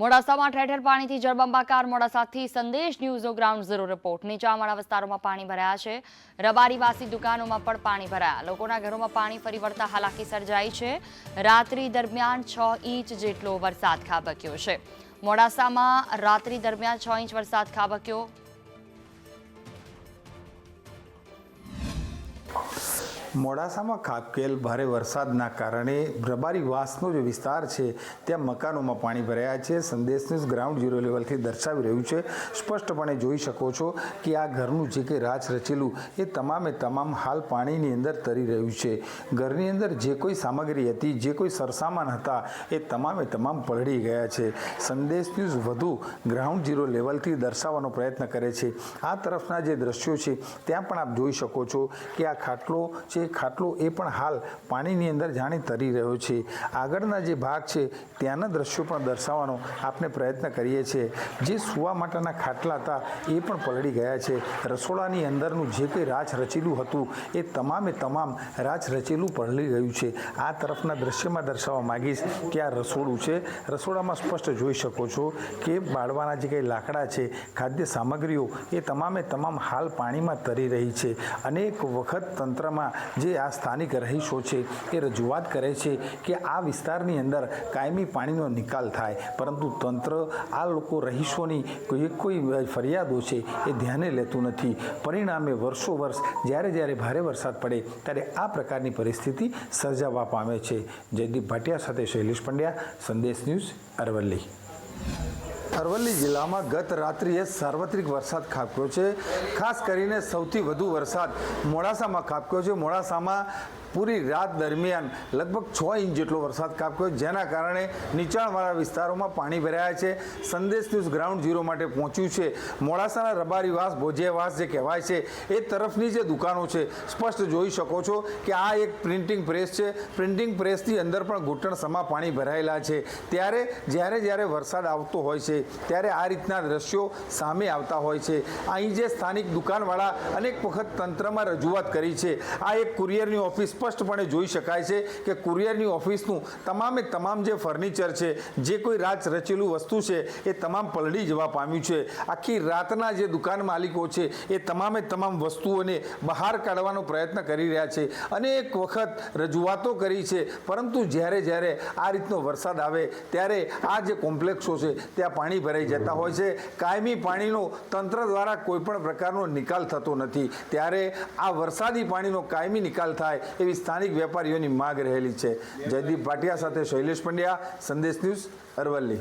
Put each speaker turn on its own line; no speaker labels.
મોડાસામાં ઠેર પાણીથી જળબંબાકાર મોડાસાથી સંદેશ ન્યૂઝનો ગ્રાઉન્ડ ઝીરો રિપોર્ટ. નીચાણવાળા વિસ્તારોમાં પાણી ભરાયા છે. રબારીવાસી દુકાનોમાં પણ પાણી ભરાયા. લોકોના ઘરોમાં પાણી ફરી વળતા હાલાકી સર્જાઈ છે. રાત્રિ દરમિયાન છ ઇંચ જેટલો વરસાદ ખાબક્યો છે. મોડાસામાં રાત્રિ દરમિયાન છ ઇંચ વરસાદ ખાબક્યો.
મોડાસામાં ખાબકેલ ભારે વરસાદના કારણે રબારી વાસનો જે વિસ્તાર છે, ત્યાં મકાનોમાં પાણી ભરાયા છે. સંદેશ ન્યૂઝ ગ્રાઉન્ડ ઝીરો લેવલથી દર્શાવી રહ્યું છે. સ્પષ્ટપણે જોઈ શકો છો કે આ ઘરનું જે કંઈ રાચ રચેલું, એ તમામે તમામ હાલ પાણીની અંદર તરી રહ્યું છે. ઘરની અંદર જે કોઈ સામગ્રી હતી, જે કોઈ સરસામાન હતા, એ તમામે તમામ પલળી ગયા છે. સંદેશ ન્યૂઝ વધુ ગ્રાઉન્ડ ઝીરો લેવલથી દર્શાવવાનો પ્રયત્ન કરે છે. આ તરફના જે દ્રશ્યો છે, ત્યાં પણ આપ જોઈ શકો છો કે આ ખાટલો છે ખાટલો એ પણ હાલ પાણીની અંદર જાણે તરી રહ્યો છે. આગળના જે ભાગ છે, ત્યાંના દ્રશ્યો પણ દર્શાવવાનો આપણે પ્રયત્ન કરીએ છીએ. જે સુવા માટેના ખાટલા હતા, એ પણ પલળી ગયા છે. રસોડાની અંદરનું જે કંઈ રાચ રચેલું હતું, એ તમામે તમામ રાચ રચેલું પલળી ગયું છે. આ તરફના દ્રશ્યમાં દર્શાવવા માંગીશ કે આ રસોડું છે. રસોડામાં સ્પષ્ટ જોઈ શકો છો કે બાળવાના જે કંઈ લાકડા છે, ખાદ્ય સામગ્રીઓ, એ તમામે તમામ હાલ પાણીમાં તરી રહી છે. અનેક વખત તંત્રમાં જે આ સ્થાનિક રહીશો છે એ રજૂઆત કરે છે કે આ વિસ્તારની અંદર કાયમી પાણીનો નિકાલ થાય. પરંતુ તંત્ર આ લોકો રહીશોની કોઈ કોઈ ફરિયાદો છે એ ધ્યાને લેતું નથી. પરિણામે વર્ષો વર્ષ જ્યારે જ્યારે ભારે વરસાદ પડે ત્યારે આ પ્રકારની પરિસ્થિતિ સર્જાવા પામે છે. જયદીપ ભાટિયા સાથે શૈલેષ પંડ્યા, સંદેશ ન્યૂઝ અરવલ્લી. અરવલ્લી જિલ્લામાં ગત રાત્રિએ સાર્વત્રિક વરસાદ ખાબક્યો છે. ખાસ કરીને સૌથી વધુ વરસાદ મોડાસામાં ખાબક્યો છે. મોડાસામાં પૂરી રાત દરમિયાન લગભગ છ ઇંચ જેટલો વરસાદ કાપ્યો જેના કારણે નીચાણવાળા વિસ્તારોમાં પાણી ભરાયા છે. સંદેશ ન્યૂઝ ગ્રાઉન્ડ ઝીરો માટે પહોંચ્યું છે. મોડાસાના રબારીવાસ ભોજિયાવાસ જે કહેવાય છે, એ તરફની જે દુકાનો છે, સ્પષ્ટ જોઈ શકો છો કે આ એક પ્રિન્ટિંગ પ્રેસ છે. પ્રિન્ટિંગ પ્રેસની અંદર પણ ઘૂંટણ સમા પાણી ભરાયેલા છે. ત્યારે જ્યારે જ્યારે વરસાદ આવતો હોય છે, ત્યારે આ રીતના દ્રશ્યો સામે આવતા હોય છે. અહીં જે સ્થાનિક દુકાનવાળા અનેક વખત તંત્રમાં રજૂઆત કરી છે. આ એક કુરિયરની ઓફિસ સ્પષ્ટપણે જોઈ શકાય છે કે કુરિયરની ઓફિસનું તમામે તમામ જે ફર્નિચર છે, જે કોઈ રાત રચેલું વસ્તુ છે, એ તમામ પલળી જવા પામ્યું છે. આખી રાતના જે દુકાન માલિકો છે, એ તમામે તમામ વસ્તુઓને બહાર કાઢવાનો પ્રયત્ન કરી રહ્યા છે. અનેક વખત રજૂઆતો કરી છે, પરંતુ જ્યારે જ્યારે આ રીતનો વરસાદ આવે, ત્યારે આ જે કોમ્પ્લેક્સો છે, ત્યાં પાણી ભરાઈ જતા હોય છે. કાયમી પાણીનો તંત્ર દ્વારા કોઈપણ પ્રકારનો નિકાલ થતો નથી. ત્યારે આ વરસાદી પાણીનો કાયમી નિકાલ થાય એવી સ્થાનિક વેપારીઓની માગ રહેલી છે. જયદીપ ભાટિયા સાથે શૈલેષ પંડ્યા સંદેશ ન્યૂઝ અરવલ્લી.